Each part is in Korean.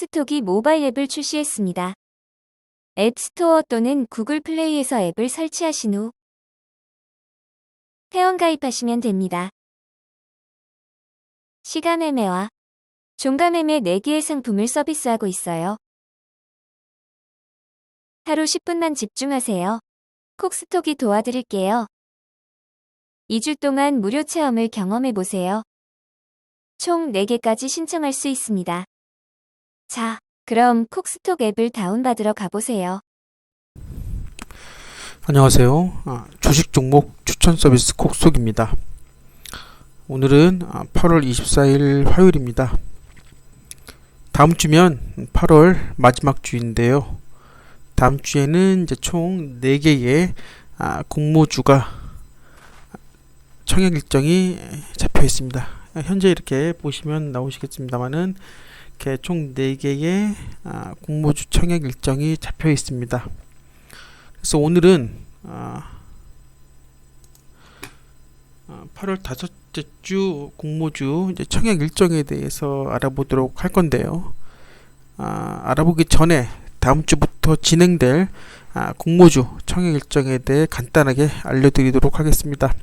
콕스톡이 모바일 앱을 출시했습니다. 앱스토어 또는 구글 플레이에서 앱을 설치하신 후 회원 가입하시면 됩니다. 시간 매매와 종가 매매 4개의 상품을 서비스하고 있어요. 하루 10분만 집중하세요. 콕스톡이 도와드릴게요. 2주 동안 무료 체험을 경험해 보세요. 총 4개까지 신청할 수 있습니다. 자, 그럼 콕스톡 앱을 다운받으러 가보세요. 안녕하세요. 아, 주식 종목 추천 서비스 콕속입니다. 오늘은 아, 8월 24일 화요일입니다. 다음 주면 8월 마지막 주인데요. 다음 주에는 이제 총 4개의 아, 공모주가 청약 일정이 잡혀 있습니다. 현재 이렇게 보시면 나오시겠습니다만은 이렇게 총 4개의 아, 공모주 청약 일정이 잡혀 있습니다. 그래서 오늘은 아, 아, 8월 다섯째 주 공모주 청약 일정에 대해서 알아보도록 할 건데요. 아, 알아보기 전에 다음 주부터 진행될 아, 공모주 청약 일정에 대해 간단하게 알려드리도록 하겠습니다.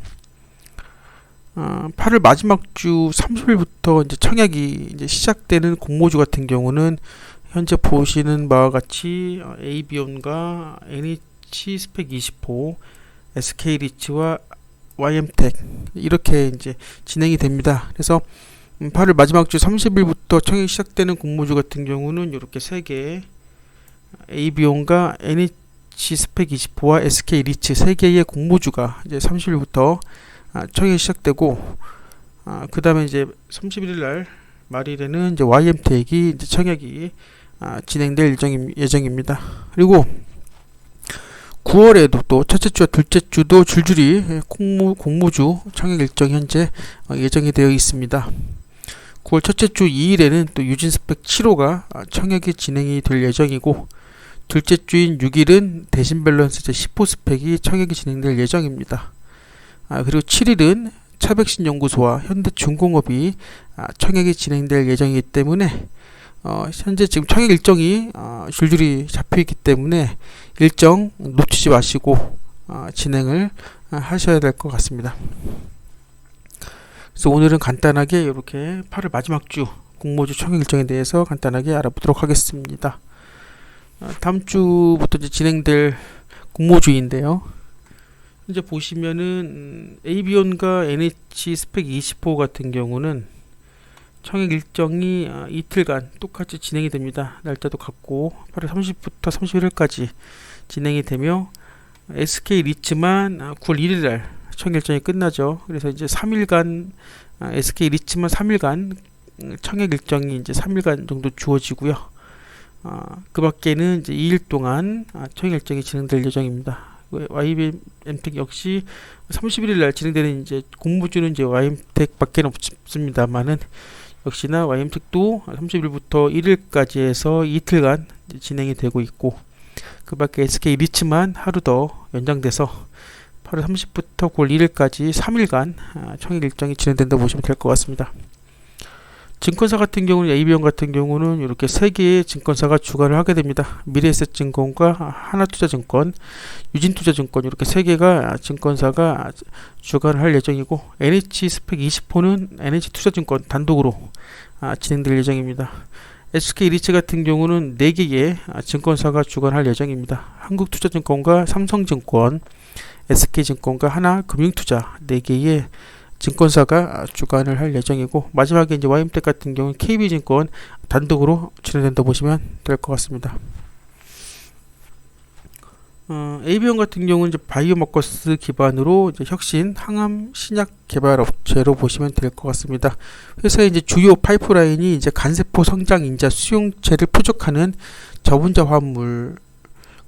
아, 8월 마지막 주 30일부터 이제 청약이 이제 시작되는 공모주 같은 경우는 현재 보시는 바와 같이 어, AB온과 NH 스펙 20호, SK 리츠와 YM텍 이렇게 이제 진행이 됩니다. 그래서 음, 8월 마지막 주 30일부터 청약이 시작되는 공모주 같은 경우는 이렇게 세 개, AB온과 NH 스펙 20호와 SK 리츠 세 개의 공모주가 이제 30일부터 아, 청약이 시작되고 아, 그 다음에 이제 31일 날 말일에는 이제 YM텍이 이제 청약이 아, 진행될 예정, 예정입니다. 그리고 9월에도 또 첫째 주와 둘째 주도 줄줄이 공모, 공모주 청약 일정 현재 어, 예정이 되어 있습니다. 9월 첫째 주 2일에는 또 유진 스펙 7호가 아, 청약이 진행이 될 예정이고 둘째 주인 6일은 대신 밸런스 제 10호 스펙이 청약이 진행될 예정입니다. 아, 그리고 7일은 차백신 연구소와 현대중공업이 아, 청약이 진행될 예정이기 때문에 어, 현재 지금 청약 일정이 어, 줄줄이 잡혀 있기 때문에 일정 놓치지 마시고 어, 진행을 어, 하셔야 될 것 같습니다. 그래서 오늘은 간단하게 이렇게 8월 마지막 주 공모주 청약 일정에 대해서 간단하게 알아보도록 하겠습니다. 어, 다음 주부터 진행될 공모주인데요. 이제 보시면은 음, AB온과 NH 스펙 20호 같은 경우는 청약 일정이 아, 이틀간 똑같이 진행이 됩니다. 날짜도 같고 8월 30부터 31일까지 진행이 되며 SK 리츠만 9월 1일 날 청약 일정이 끝나죠. 그래서 이제 3일간 아, SK 리츠만 3일간 음, 청약 일정이 이제 3일간 정도 주어지고요. 아, 그 밖에는 이제 2일 동안 아, 청약 일정이 진행될 예정입니다. YM텍 역시 31일 날 진행되는 이제 공모주는 이제 YM텍 밖에 없습니다만은 역시나 YM텍도 30일부터 1일까지 해서 이틀간 진행이 되고 있고 그 밖에 SK 리츠만 하루 더 연장돼서 8월 30부터 9월 1일까지 3일간 청약 일정이 진행된다 보시면 될 것 같습니다. 증권사 같은 경우는 AB형 같은 경우는 이렇게 세 개의 증권사가 주관을 하게 됩니다. 미래에셋증권과 하나투자증권, 유진투자증권 이렇게 세 개가 증권사가 주관을 할 예정이고 NH 스펙 20호는 NH투자증권 단독으로 아, 진행될 예정입니다. SK 리츠 같은 경우는 4개의 증권사가 주관할 예정입니다. 한국투자증권과 삼성증권, SK증권과 하나금융투자 4개의 증권사가 주관을 할 예정이고 마지막에 이제 YM텍 같은 경우는 KB증권 단독으로 진행된다 보시면 될 것 같습니다. 어, AB형 같은 경우는 이제 바이오마커스 기반으로 이제 혁신 항암 신약 개발 업체로 보시면 될 것 같습니다. 회사의 이제 주요 파이프라인이 이제 간세포 성장 인자 수용체를 표적하는 저분자 화물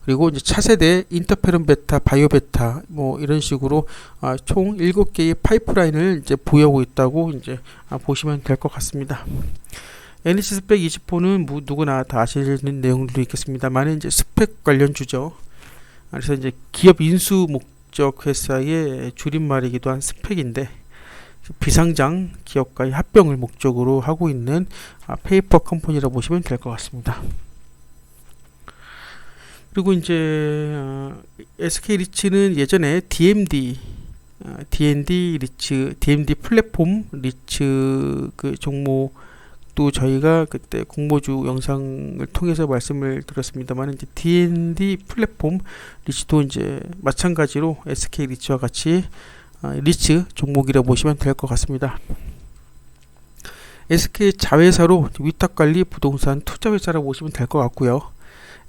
그리고 이제 차세대 인터페론 베타, 바이오 베타 뭐 이런 식으로 아, 총 7개의 파이프라인을 이제 보유하고 있다고 이제 아, 보시면 될 것 같습니다. NC 스펙 20호는 뭐 누구나 다 아시는 내용들도 있겠습니다만 이제 스펙 관련 주죠. 그래서 이제 기업 인수 목적 회사의 줄임말이기도 한 스펙인데 비상장 기업과의 합병을 목적으로 하고 있는 아, 페이퍼 컴퍼니라 보시면 될 것 같습니다. 그리고 이제 어, SK 리츠는 예전에 DMD 어, D&D 리츠 DMD 플랫폼 리츠 그 종목도 저희가 그때 공모주 영상을 통해서 말씀을 드렸습니다만 이제 D&D 플랫폼 리츠도 이제 마찬가지로 SK 리츠와 같이 어, 리츠 종목이라 보시면 될 것 같습니다. SK 자회사로 위탁관리 부동산 투자회사라고 보시면 될 것 같고요.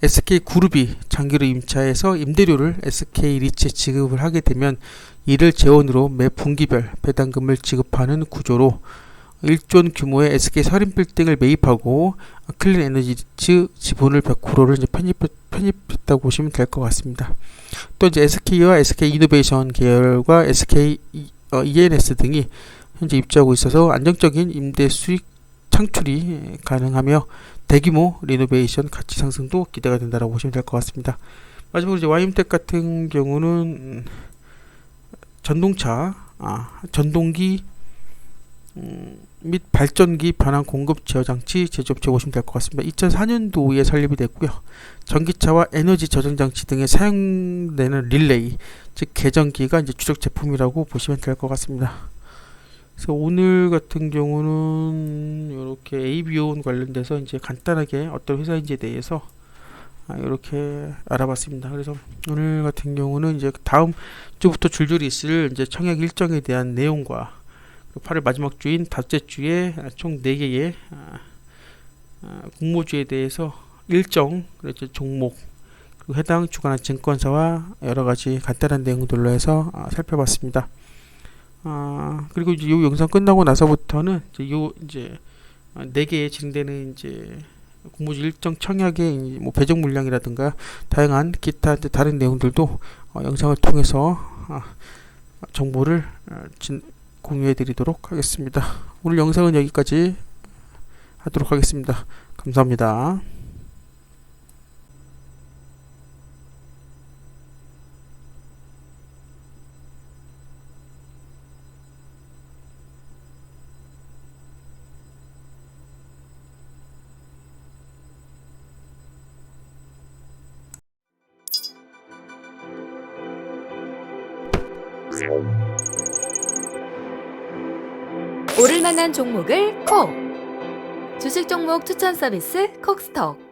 SK 그룹이 장기로 임차해서 임대료를 SK 리츠에 지급을 하게 되면 이를 재원으로 매 분기별 배당금을 지급하는 구조로 일존 규모의 SK 서린 빌딩을 매입하고 클린 에너지츠 지분을 100%를 이제 편입, 편입했다고 보시면 될 것 같습니다. 또 이제 SK와 SK 이노베이션 계열과 SK 이- 어, ENS 등이 현재 입주하고 있어서 안정적인 임대 수익 창출이 가능하며 대규모 리노베이션 가치 상승도 기대가 된다고 보시면 될 것 같습니다. 마지막으로 이제 와임텍 같은 경우는 음, 전동차, 아, 전동기 음, 및 발전기 반환 공급 제어 장치 제조업체 보시면 될 것 같습니다. 2004년도에 설립이 됐고요. 전기차와 에너지 저장 장치 등에 사용되는 릴레이, 즉 계전기가 이제 주력 제품이라고 보시면 될 것 같습니다. 그래서 오늘 같은 경우는 이렇게 AB온 관련돼서 이제 간단하게 어떤 회사인지에 대해서 아, 이렇게 알아봤습니다. 그래서 오늘 같은 경우는 이제 다음 주부터 줄줄이 있을 이제 청약 일정에 대한 내용과 8월 마지막 주인 다째 주에 총 4개의 아, 아, 공모주에 대해서 일정 그리고 종목 그리고 해당 주관한 증권사와 여러 가지 간단한 내용들로 해서 아, 살펴봤습니다. 아 그리고 이제 이 영상 끝나고 나서부터는 이제 요 이제 아, 네 개에 진행되는 이제 공모주 일정 청약의 이뭐 배정 물량이라든가 다양한 기타 이제 다른 내용들도 어, 영상을 통해서 아, 정보를 어, 진, 공유해 드리도록 하겠습니다. 오늘 영상은 여기까지 하도록 하겠습니다. 감사합니다. 오를 만한 종목을 콕! 주식 종목 추천 서비스 콕스톡